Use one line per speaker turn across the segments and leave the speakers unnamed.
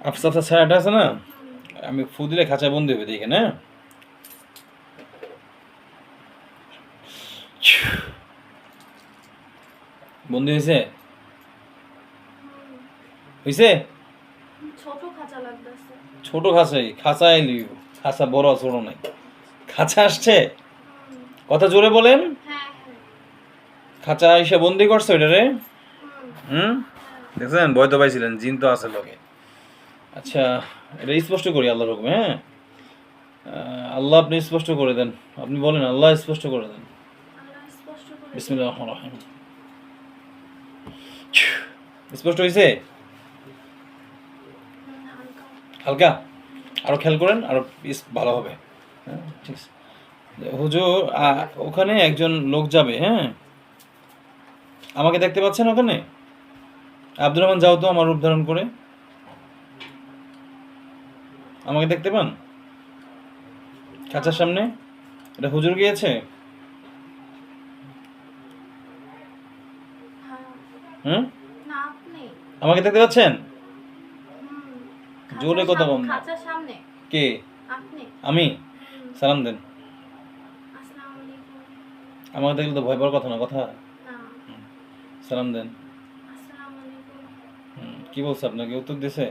আফসা আফসা ছায়াটা আছে না? আমি ফু দিলে খাঁচায় বন্দি হবে দেখে না? বন্দি হয়েছে হয়েছে
ছোট খাঁচা লাগতেছে
ছোট খাঁচাই? খাঁচাই লিও খাঁচা বড় ছোট নাই। খাঁচা আসছে? কথা জোরে বলেন।
হ্যাঁ হ্যাঁ।
খাঁচা এসে বন্দি করছে ওইটারে?
হুম,
হুম? দেখছেন? ভয় তো পাইছিলেন জিন তো আছে লোকে। আচ্ছা এটা স্পষ্ট করি আল্লাহর হুকুমে হ্যাঁ? আল্লাহ আপনি স্পষ্ট করে দেন। আপনি বলেন আল্লাহ স্পষ্ট করে দেন।
স্পষ্ট
বিসমিল্লাহ রহমান রহিম। স্পষ্ট হয়েছে
হালকা।
আরও খেয়াল করেন আরও ভালো হবে। হ্যাঁ ঠিক আছে। হুজুর ওখানে একজন লোক যাবে হ্যাঁ? আমাকে দেখতে পাচ্ছেন ওখানে? আব্দুর রহমান যাও তো আমার রূপ ধারণ করে। আমাকে দেখতে পান? খাঁচার সামনে? এটা হুজুর গিয়েছে?
হ্যাঁ।
হুম? আমাকে দেখতে পাচ্ছেন? জোরে কথা বল কে? আমি? সালাম দেন। আমাকে দেখলে তো ভয় পাওয়ার কথা না কথা? সালাম দেন। হুম, কি বলছে আপনাকে? উত্তর দিছে?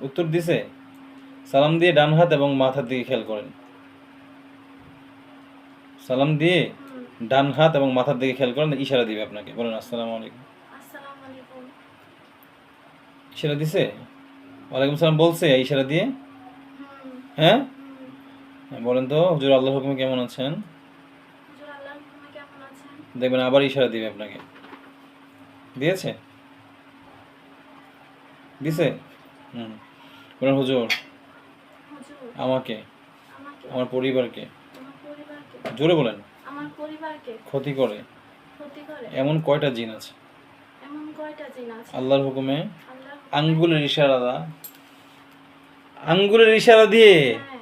উত্তর দিছে সালাম দিয়ে ডান হাত এবং মাথার দিকে খেয়াল করেন। সালাম দিয়ে ডান হাত এবং মাথার দিকে খেয়াল করেন ইশারা দিবে আপনাকে। বলেন আসসালামু আলাইকুম। ইশারা দিছে? ওয়ালাইকুম সালাম বলছে ইশারা দিয়ে? হ্যাঁ? হ্যাঁ, বলেন তো হুজুর আল্লাহ
হুজুর আল্লাহর হুকুমে কেমন আছেন?
দেখবেন আবার ইশারা দিবে আপনাকে। দিয়েছে? দিছে? হুম। বলেন হুজুর। আমাকে আমার পরিবারকে। জোরে বলেন। ক্ষতি করে। এমন কয়টা জিন আছে? আল্লাহর হুকুমে? আঙ্গুলের ইশারা দা আঙ্গুলের ইশারা দিয়ে।
হ্যাঁ।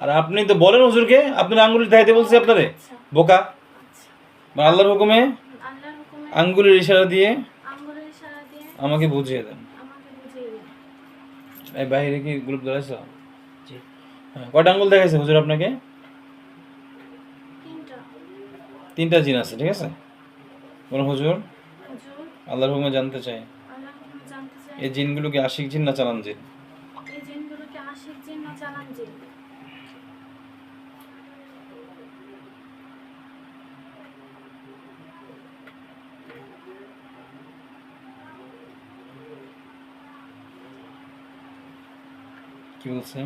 আর আপনি তো বলেন হুজুরকে আপনার আঙ্গুলের দেখাইতে বলছি আপনারে।
আচ্ছা
বোকা।
আচ্ছা
মানে আল্লাহর হুকুমে? আঙ্গুলের ইশারা দিয়ে। আমাকে বুঝিয়ে দিন। এই বাইরে কি গ্রুপ ধরেছ হ্যাঁ কয়টা আঙ্গুল দেখাইছে হুজুর আপনাকে?
তিনটা।
তিনটা জিন আছে ঠিক আছে? বলুন হুজুর।
হুজুর।
আল্লাহর হুকুমে জানতে চাই।
এই জিনগুলো কি
এই জিনগুলোকে আশিক জিন না চালান জিন?
এই জিনগুলোকে আশিক জিন না চালান জিন?
কি বলছে?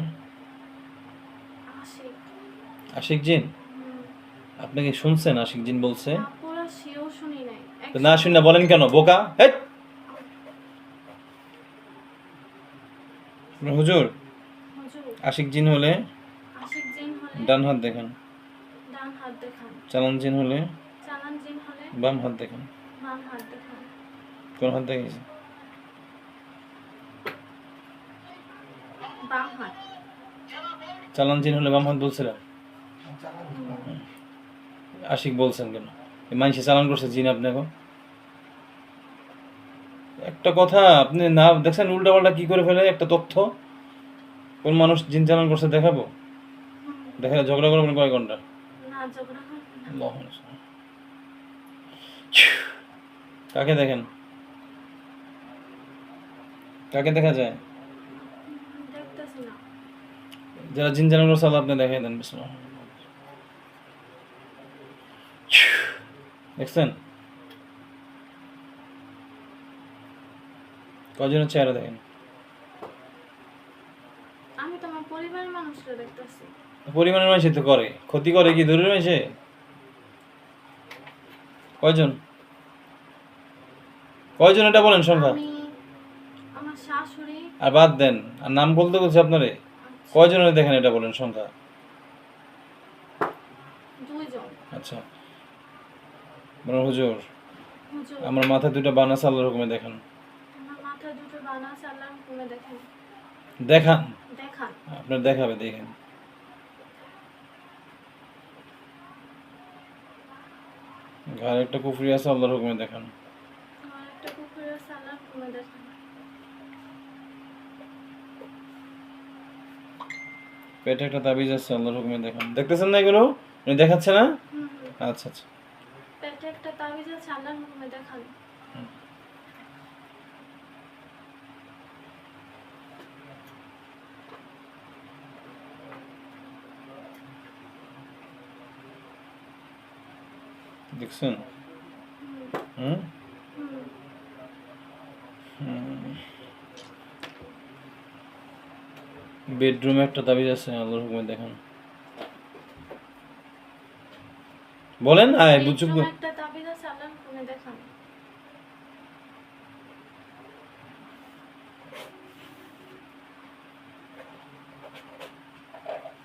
আশিক।
জিন। আপনি কি শুনছেন? আশিক জিন বলছে।
না শুনি
না বলেন কেন? বোকা? হেট! হুজুর আশিক জিন হলে ডান হাত দেখান। চালান জিন হলে বাম হাত দেখান। কোন হাত দেখিয়েছে
বাম হাত।
চালান জিন হলে বাম হাত বলছিলেন আশিক বলছেন কেন? মানুষে চালান করছে জিন আপনি এখন? একটা কথা আপনি না দেখছেন উল্টা পাল্টা কি করে ফেলে? একটা তথ্য। কোন মানুষ জিন চালান করছে দেখাবো? দেখা ঝগড়া করবেন কয় ঘণ্টা। কাকে দেখেন? কাকে দেখা যায়
দেখতেছি না
যারা জিন জানানোর সাল আপনি দেখাই দেন বিসমিল্লাহ। দেখছেন? কজনের চেহারা দেখেন?
আমি তো আমার পরিবারের মানুষরা দেখতেছি।
পরিমাণের মানুষই তো করে। ক্ষতি করে কি দূরের মানুষে? কয়জন? কয়জন এটা বলেন সংখ্যা?
আমার শাশুড়ি।
আর বাদ দেন। আর নাম বলতে বলছি আপনারে? কয়জনের দেখেন এটা বলেন সংখ্যা? আচ্ছা। বলেন হুজুর। আমার মাথায় দুটো বানাস আল্লাহর হুকুমে দেখান।
আমার মাথায় দুটো বানা আছে আল্লাহর হুকুমে দেখেন।
আপনার দেখাবে দেখেন। ঘরে একটা কুফরি আছে আল্লাহর হুকুমে দেখান।
একটা পুকুরে আছে আল্লাহর হুকুমে দেখেন।
পেটে একটা তাবিজ আছে আল্লাহর হুকুমে দেখান। দেখতেছেন না এগুলো? উনি দেখাচ্ছে না? আচ্ছা আচ্ছা।
পেটে একটা তাবিজ আছে আল্লাহর হুকুমে দেখান।
দেখছেন?
হুম।
হুম। বেডরুমে একটা তাবিজ আছে আল্লাহর হুকুমে দেখান। বলেন আয় বুঝুক
একটা তাবিজ আছে আল্লাহর হুকুমে দেখান।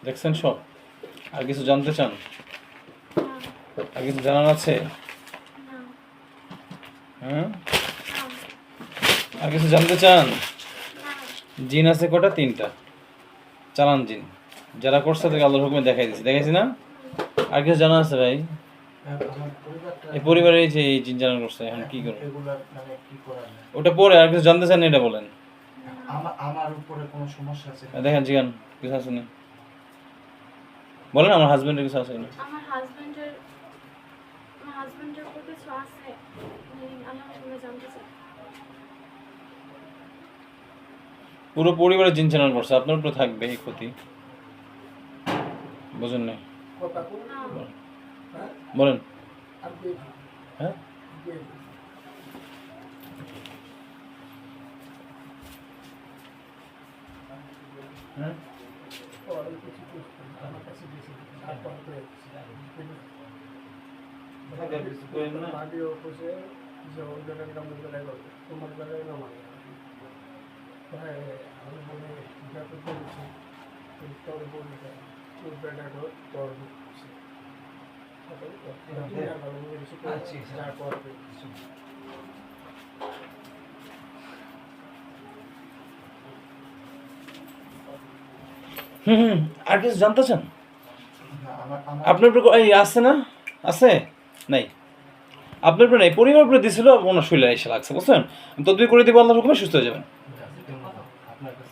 দেখছেন সব? আর কিছু জানতে চান? আর কিছু জানার আছে? হ্যাঁ? আর কিছু জানতে চান? জিন আছে কটা? তিনটা। চালান জিন। যারা করছে তাদেরকে আল্লাহর হুকুমে দেখাই দিচ্ছে দেখাইছি না? আর কিছু জানা আছে ভাই? এই পরিবারে যে এই জিন জানা করছে এখন কি করবে
এগুলার মানে কি করা যায়?
ওটা পরে আর কিছু জানতে চান এটা বলেন।
আমার আমার উপরে কোনো সমস্যা আছে?
দেখেন জিগান কিছু আছে না? বলেন আমার হাজবেন্ডের কিছু আছে না?
আমার হাজবেন্ডের আমার হাজবেন্ডের কিছু আছে। উনি জানতে চাই।
পুরো পরিবারের জিন চ্যানেল করছে, আপনার উপরে থাকবে এই ক্ষতি। বুঝেন না বলেন। হ্যাঁ? হ্যাঁ? হুম হুম আর কিছু জানতে চান আপনার উপরে এই আছে না? আছে? নাই। আপনার উপরে নাই পরিবার উপরে দিছিল ওনার শরীরে এসে লাগছে বুঝছেন? তদবির করে দিব আল্লাহর হুকুমে সুস্থ হয়ে যাবেন।